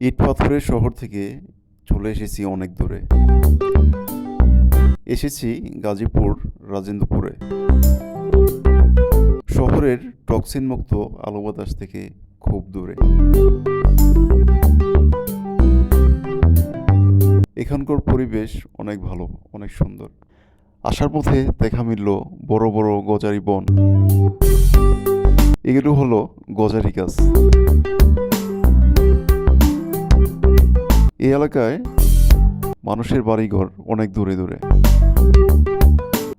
ইট পাথরের শহর থেকে চলে এসেছি অনেক দূরে। এসেছি গাজীপুর, রাজেন্দ্রপুরে। শহরের টক্সিন মুক্ত আলো বাতাস থেকে খুব দূরে। এখানকার পরিবেশ অনেক ভালো, অনেক সুন্দর। আসার পথে দেখা মিলল বড় বড় গজারি বন। এগুলো হলো গজারি গাছ। এই এলাকায় মানুষের বাড়িঘর অনেক দূরে দূরে।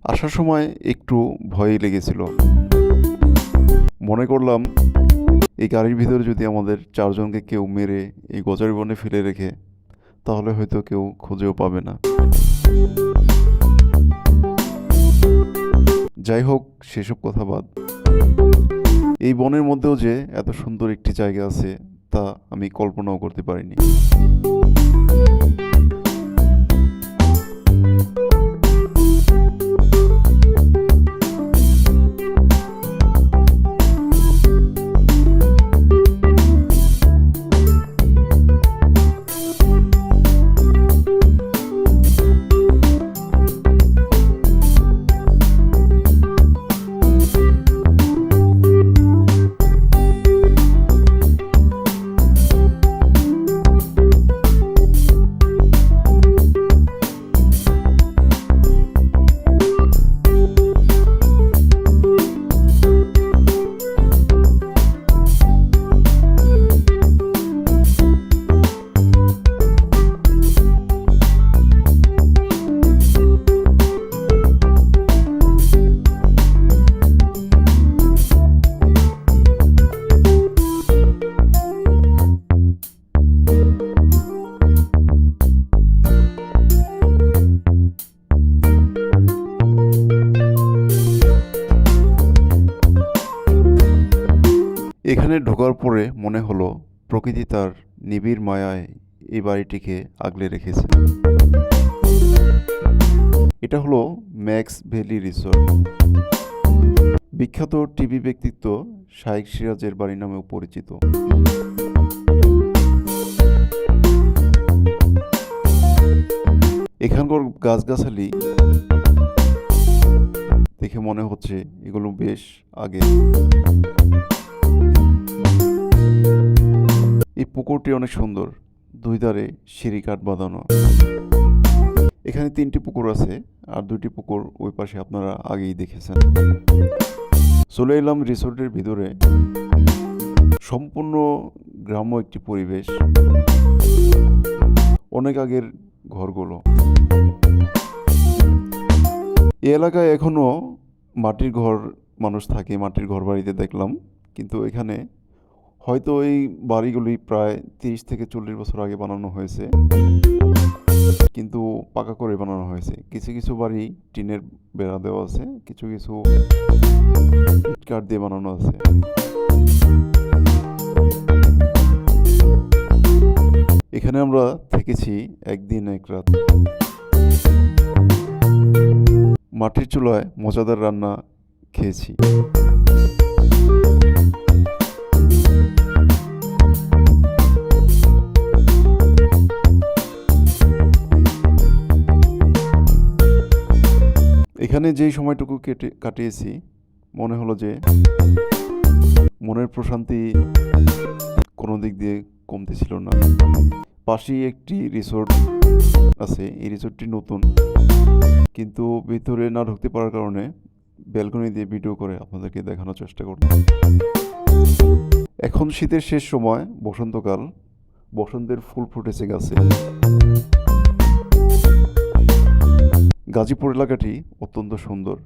আসার সময় একটু ভয়ই লেগেছিল। মনে করলাম, এই গাড়ির ভিতরে যদি আমাদের চারজনকে কেউ মেরে এই গজারি বনে ফেলে রেখে, তাহলে হয়তো কেউ খুঁজেও পাবে না। যাই হোক, সেসব কথা বাদ। এই বনের মধ্যেও যে এত সুন্দর একটি জায়গা আছে তা আমি কল্পনাও করতে পারিনি। এখানে ঢোকার পরে মনে হলো প্রকৃতি তার নিবিড় মায়ায় এই বাড়িটিকে আগলে রেখেছে। এটা হলো ম্যাক্স ভ্যালি রিসোর্ট। বিখ্যাত টিভি ব্যক্তিত্ব শাইখ সিরাজের বাড়ি নামেও পরিচিত। এখানকার গাছগাছালি দেখে মনে হচ্ছে এগুলো বেশ আগে। এই পুকুরটি অনেক সুন্দর। দুই ধারে সিঁড়ি কাঠ বাঁধানো। এখানে তিনটি পুকুর আছে, আর দুইটি পুকুর ওই পাশে আপনারা আগেই দেখেছেন। চলে এলাম রিসোর্টের ভিতরে। সম্পূর্ণ গ্রাম্য একটি পরিবেশ। অনেক আগের ঘরগুলো। এই এলাকায় এখনও মাটির ঘর মানুষ থাকে, মাটির ঘর বাড়িতে দেখলাম। কিন্তু এখানে হয়তো এই বাড়িগুলি প্রায় তিরিশ থেকে চল্লিশ বছর আগে বানানো হয়েছে। কিন্তু পাকা করে বানানো হয়েছে। কিছু কিছু বাড়ি টিনের বেড়া দেওয়া আছে, কিছু কিছু কাঠ দিয়ে বানানো আছে। এখানে আমরা থেকেছি একদিন এক রাত। মাটির চুলায় মজাদার রান্না খেয়েছি। এখানে যেই সময়টুকু কেটে, কাটিয়েছি, মনে হলো যে মনের প্রশান্তি কোনো দিক দিয়ে কমতে ছিল না। পাশেই একটি রিসোর্ট আছে, এই রিসোর্টটি নতুন। কিন্তু ভিতরে না ঢুকতে পারার কারণে ব্যালকনি দিয়ে ভিডিও করে আপনাদেরকে দেখানোর চেষ্টা করলাম এখন শীতের শেষ সময়, বসন্তকাল। বসন্তের ফুল ফুটেছে গাছে। গাজীপুর এলাকাটি অত্যন্ত সুন্দর।